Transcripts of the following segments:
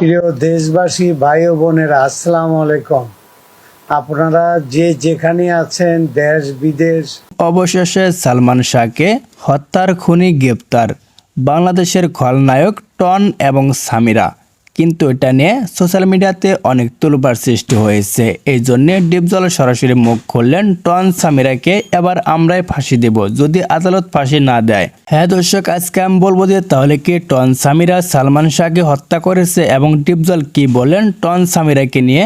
প্রিয় দেশবাসী, ভাই ও বোনের, আসসালাম আলাইকুম। আপনারা যে যেখানে আছেন, দেশ, বিদেশ, অবশেষে সালমান শাহকে হত্যার খুনি গ্রেপ্তার। বাংলাদেশের খলনায়ক টন এবং সামিরা কিন্তু এটা নিয়ে সোশ্যাল মিডিয়াতে অনেক তুলবার সৃষ্টি হয়েছে। এই জন্যে ডিপজল সরাসরি মুখ খুললেন, টন সামিরাকে এবার আমরাই ফাঁসি দেব, যদি আদালত ফাঁসি না দেয়। হ্যাঁ দর্শক, আজকে আমি বলব যে, তাহলে কি টন সামিরা সালমান শাহকে হত্যা করেছে এবং ডিপজল কি বলেন টন সামিরাকে নিয়ে?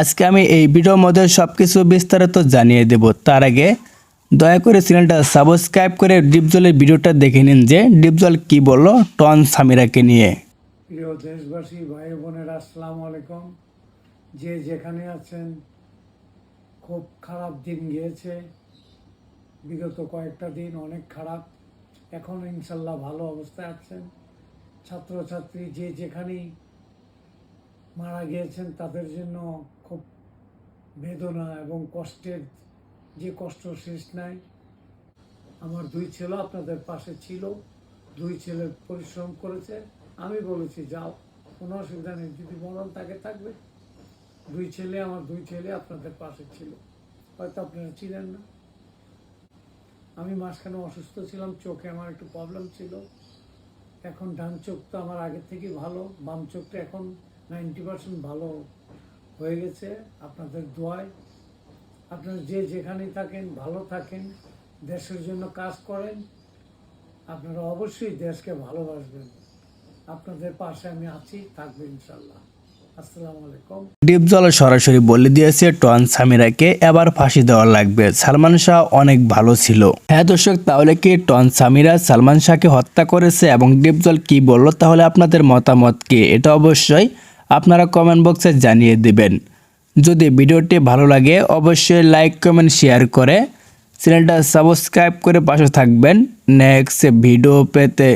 আজকে আমি এই ভিডিওর মধ্যে সব কিছু বিস্তারিত জানিয়ে দেব। তার আগে দয়া করে চ্যানেলটা সাবস্ক্রাইব করে ডিপজলের ভিডিওটা দেখে নিন যে ডিপজল কি বলল টন সামিরাকে নিয়ে। প্রিয় দেশবাসী, ভাই বোনেরা, আসসালামু আলাইকুম। যে যেখানে আছেন, খুব খারাপ দিন গিয়েছে। বিগত কয়েকটা দিন অনেক খারাপ। এখন ইনশাল্লাহ ভালো অবস্থায় আছেন। ছাত্রছাত্রী যে যেখানেই মারা গিয়েছেন, তাদের জন্য খুব বেদনা এবং কষ্টের যে কষ্ট শেষ নাই। আমার দুই ছেলে আপনাদের পাশে ছিল। দুই ছেলে পরিশ্রম করেছে। আমি বলেছি, যাও, কোনো অসুবিধা নেই, যদি মরণ তাকে থাকবে, দুই ছেলে, আমার দুই ছেলে আপনাদের পাশে ছিল। হয়তো আপনারা ছিলেন না। আমি মাঝখানে অসুস্থ ছিলাম, চোখে আমার একটু প্রবলেম ছিল। এখন ডান চোখ তো আমার আগের থেকে ভালো, বাম চোখটা এখন নাইনটি পার্সেন্ট ভালো হয়ে গেছে। আপনাদের দোয়ায় আপনারা যে যেখানেই থাকেন, ভালো থাকেন, দেশের জন্য কাজ করেন, আপনারা অবশ্যই দেশকে ভালোবাসবেন। আপনাদের পাশে আমি আছি, থাকব ইনশাল্লাহ আলাইকুম। ডিপজল সরাসরি বলে দিয়েছে টন সামিরাকে এবার ফাঁসি দেওয়া লাগবে। সালমান শাহ অনেক ভালো ছিল। হ্যাঁ দর্শক, তাহলে কি টন সামিরা সালমান শাহকে হত্যা করেছে এবং ডিপজল কি বলল, তাহলে আপনাদের মতামত কি? এটা অবশ্যই আপনারা কমেন্ট বক্সে জানিয়ে দিবেন। যদি ভিডিওটি ভালো লাগে, অবশ্যই লাইক কমেন্ট শেয়ার করে চ্যানেলটা সাবস্ক্রাইব করে পাশে থাকবেন। নেক্সট ভিডিও পেতে।